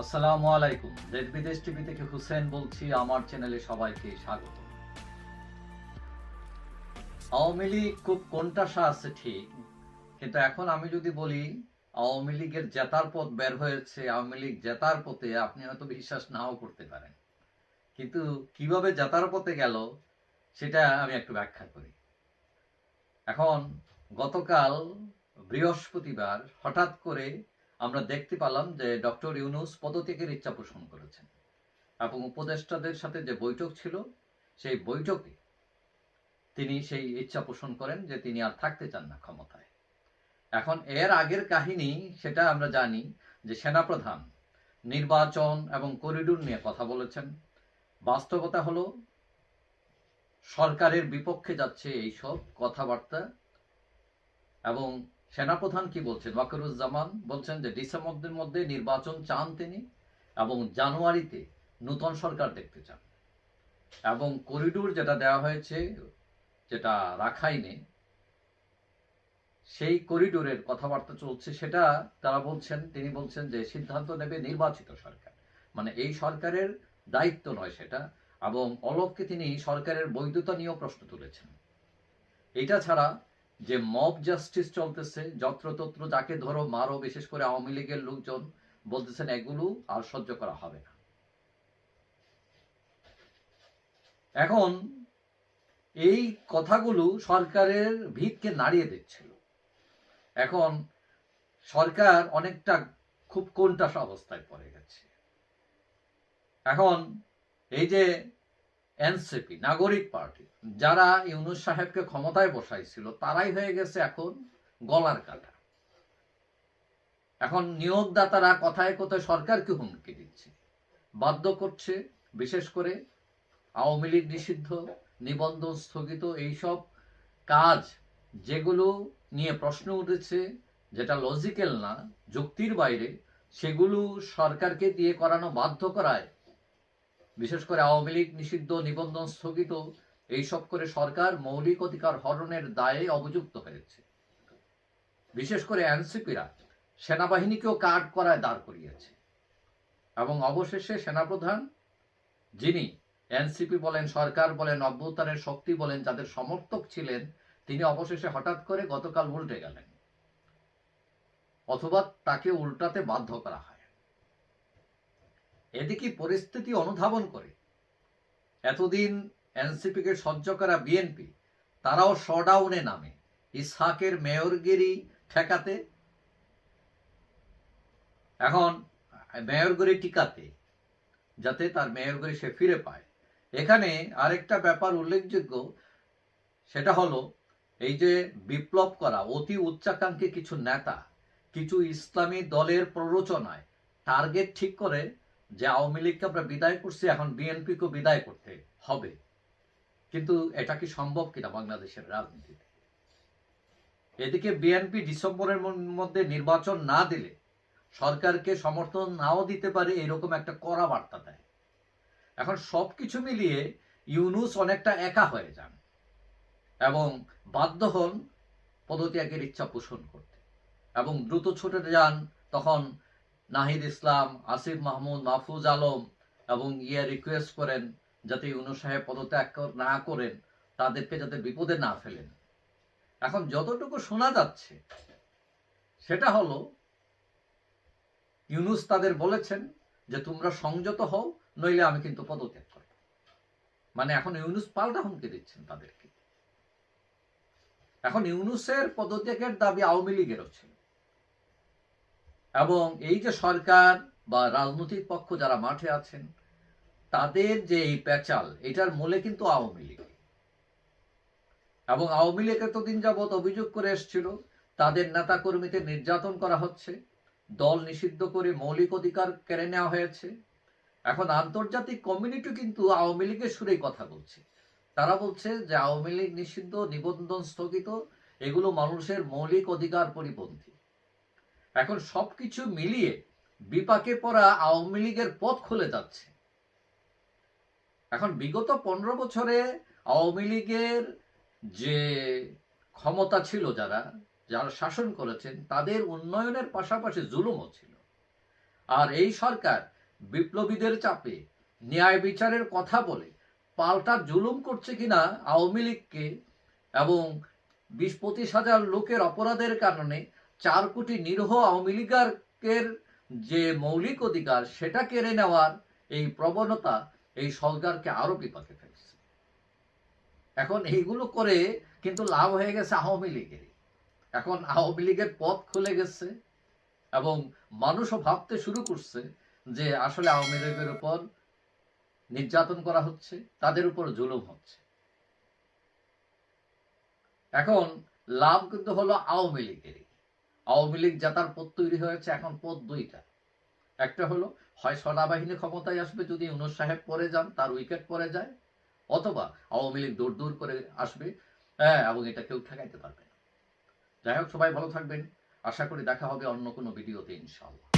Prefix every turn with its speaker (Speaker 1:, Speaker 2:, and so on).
Speaker 1: আসসালামু আলাইকুম। দেশ বিদেশ টিভি থেকে হুসেন বলছি, আমার চ্যানেলে সবাইকে স্বাগত। আওয়ামী লীগ খুব কোনটাসা আছে ঠিক, কিন্তু এখন আমি যদি বলি, আওয়ামী লীগের জেতার পথ বের হয়েছে, আওয়ামী লীগ জেতার পথে আপনি হয়তো বিশ্বাস নাও করতে পারেন। কিন্তু কীভাবে জেতার পথে গেল, সেটা আমি একটু ব্যাখ্যা করি। এখন গতকাল বৃহস্পতিবার হঠাৎ করে আমরা দেখতে পেলাম যে ডক্টর ইউনুস পদত্যাগের ইচ্ছা পোষণ করেছেন। এবং উপদেষ্টাদের সাথে যে বৈঠক ছিল, সেই বৈঠকে তিনি সেই ইচ্ছা পোষণ করেন যে তিনি আর থাকতে চান না ক্ষমতায়। এখন এর আগের কাহিনী সেটা আমরা জানি যে সেনাপ্রধান নির্বাচন এবং করিডোর নিয়ে কথা বলেছেন। বাস্তবতা হলো, সরকারের বিপক্ষে যাচ্ছে এইসব কথাবার্তা এবং সেনাপ্রধান কি বলছেন? ওয়াকিরুজ্জামান বলছেন যে ডিসেম্বরের মধ্যে নির্বাচন চান তিনি এবং জানুয়ারিতে নূতন সরকার দেখতে চান। এবং করিডোর যেটা দেওয়া হয়েছে, যেটা রাখাইনে, সেই করিডোরের কথাবার্তা চলছে, সেটা তারা বলছেন, তিনি বলছেন যে সিদ্ধান্ত নেবে নির্বাচিত সরকার। মানে এই সরকারের দায়িত্ব নয় সেটা, এবং অলককে তিনি সরকারের বৈধতা নিয়েও প্রশ্ন তুলেছেন। এটা ছাড়া যে মব জাস্টিস চলতেছে, যত্রতত্র যাকে ধরো মারো, বিশেষ করে আওয়ামী লীগের লোকজন বলতেছেন এগুলো আর সহ্য করা হবে না। এখন এই কথাগুলো সরকারের ভিতকে নাড়িয়ে দিচ্ছিল। এখন সরকার অনেকটা খুব কোনটাস অবস্থায় পড়ে গেছে। এখন এই যে এনসিপি, নাগরিক পার্টি, যারা ইউনুস সাহেবকে ক্ষমতায় বসাইছিল, তারাই হয়ে গেছে এখন গলার কাটা। এখন নিয়োগদাতারা কথায় কথায় সরকারকে হুমকি দিচ্ছে, বাধ্য করছে, বিশেষ করে আওয়ামী লীগ নিষিদ্ধ, নিবন্ধন স্থগিত, এইসব কাজ যেগুলো নিয়ে প্রশ্ন উঠেছে, যেটা লজিক্যাল না, যুক্তির বাইরে, সেগুলো সরকারকে দিয়ে করানো বাধ্য করায় বিশেষ করে আওয়ামী লীগ নিষিদ্ধ, নিবন্ধন স্থগিত, এইসব করে সরকার মৌলিক অধিকার হরণের দায়ে অভিযুক্ত হয়েছে। বিশেষ করে এনসিপিরা সেনাবাহিনীকেও কাট করায় দাঁড় করিয়েছে। এবং অবশেষে সেনাপ্রধান, যিনি এনসিপি বলেন, সরকার বলেন, অভ্যুত্থানের শক্তি বলেন, যাদের সমর্থক ছিলেন, তিনি অবশেষে হঠাৎ করে গতকাল উল্টে গেলেন। অথবা তাকে উল্টাতে বাধ্য করা হয়। এদিকে পরিস্থিতি অনুধাবন করে। এতদিন এনসিপিকে সহ্য করা বিএনপি, তারাও শডাউনে নামে। ইসহাকের মেয়রগিরি ঠেকাতে। এখন মেয়রগিরি টিকাতে, যাতে তার মেয়রগিরি সে ফিরে পায়। এখানে আরেকটা ব্যাপার উল্লেখযোগ্য, সেটা হলো এই যে বিপ্লব করা অতি উচ্চাকাঙ্ক্ষী কিছু নেতা, কিছু ইসলামী দলের প্ররোচনায় টার্গেট ঠিক করে যে আওয়ামী লীগকে আমরা বিদায় করছি, এখন বিএনপিকে বিদায় করতে হবে। কিন্তু এটা কি সম্ভব কিনা বাংলাদেশের রাজনীতিতে? এদিকে বিএনপি ডিসেম্বরের মধ্যে নির্বাচন না দিলে সরকারকে সমর্থন নাও দিতে পারে এরকম একটা কড়া বার্তা দেয়। এখন সবকিছু মিলিয়ে ইউনুস অনেকটা একা হয়ে যান এবং বাধ্য হন পদত্যাগের ইচ্ছা পোষণ করতে। এবং দ্রুত ছুটে যান, তখন নাহিদ ইসলাম, আসিফ মাহমুদ, মাহফুজ আলম এবং ইয়ে রিকোয়েস্ট করেন যাতে ইউনু সাহেব পদত্যাগ না করেন, তাদেরকে যাতে বিপদে না ফেলেন। এখন যতটুকু শোনা যাচ্ছে, সেটা হলো, ইউনুস তাদের বলেছেন যে তোমরা সংযত হও, নইলে আমি কিন্তু পদত্যাগ করব। মানে এখন ইউনুস পাল্টা হুমকি দিচ্ছেন তাদেরকে। এখন ইউনুসের পদত্যাগের দাবি আওয়ামী লীগেরও ছিল। এবং এই যে সরকার বা রাজনৈতিক পক্ষ যারা মাঠে আছেন, তাদের যে এই প্যাচাল, এটার মূলে কিন্তু আওয়ামী লীগ। এবং আওয়ামী লীগ এতদিন যাবৎ অভিযোগ করে এসছিল, তাদের নেতা কর্মীদের নির্যাতন করা হচ্ছে, দল নিষিদ্ধ করে মৌলিক অধিকার কেড়ে নেওয়া হয়েছে। এখন আন্তর্জাতিক কমিউনিটি কিন্তু আওয়ামী লীগের সুরেই কথা বলছে। তারা বলছে যে আওয়ামী লীগ নিষিদ্ধ, নিবন্ধন স্থগিত, এগুলো মানুষের মৌলিক অধিকার পরিপন্থী। এখন সবকিছু মিলিয়ে বিপাকে পড়া আওয়ামী লীগের পথ খুলে যাচ্ছে। এখন বিগত পনেরো বছরে আওয়ামী লীগের যে ক্ষমতা ছিল যারা যারা শাসন করেছেন, তাদের উন্নয়নের পাশাপাশি জুলুমও ছিল। আর এই সরকার বিপ্লবীদের চাপে ন্যায় বিচারের কথা বলে পাল্টা জুলুম করছে কিনা আওয়ামী লীগকে এবং বিশ পঁচিশ হাজার লোকের অপরাধের কারণে চার কোটি নিরীহ আওয়ামী লীগের যে মৌলিক অধিকার, সেটা কেড়ে নেওয়ার এই প্রবণতা এই সরকারকে আরও বিপাকে ফেলছে। এখন এইগুলো করে কিন্তু লাভ হয়ে গেছে আওয়ামী লীগের এখন আওয়ামী লীগের পথ খুলে গেছে এবং মানুষও ভাবতে শুরু করছে যে আসলে আওয়ামী লীগের উপর নির্যাতন করা হচ্ছে, তাদের উপর জুলুম হচ্ছে। এখন লাভ কিন্তু হলো আওয়ামী লীগেরই। আওয়ামী লীগ জেতার পথ তৈরি হয়েছে এখন পথ দুইটা। একটা হলো, হয় সেনাবাহিনী ক্ষমতায় আসবে যদি ইউনুস সাহেব পরে যান, তার উইকেট পরে যায়, অথবা আওয়ামী লীগ দূর দূর করে আসবে হ্যাঁ এবং এটা কেউ ঠেকাইতে পারবে না। যাই হোক, সবাই ভালো থাকবেন। আশা করি দেখা হবে অন্য কোনো ভিডিওতে, ইনশাআল্লাহ।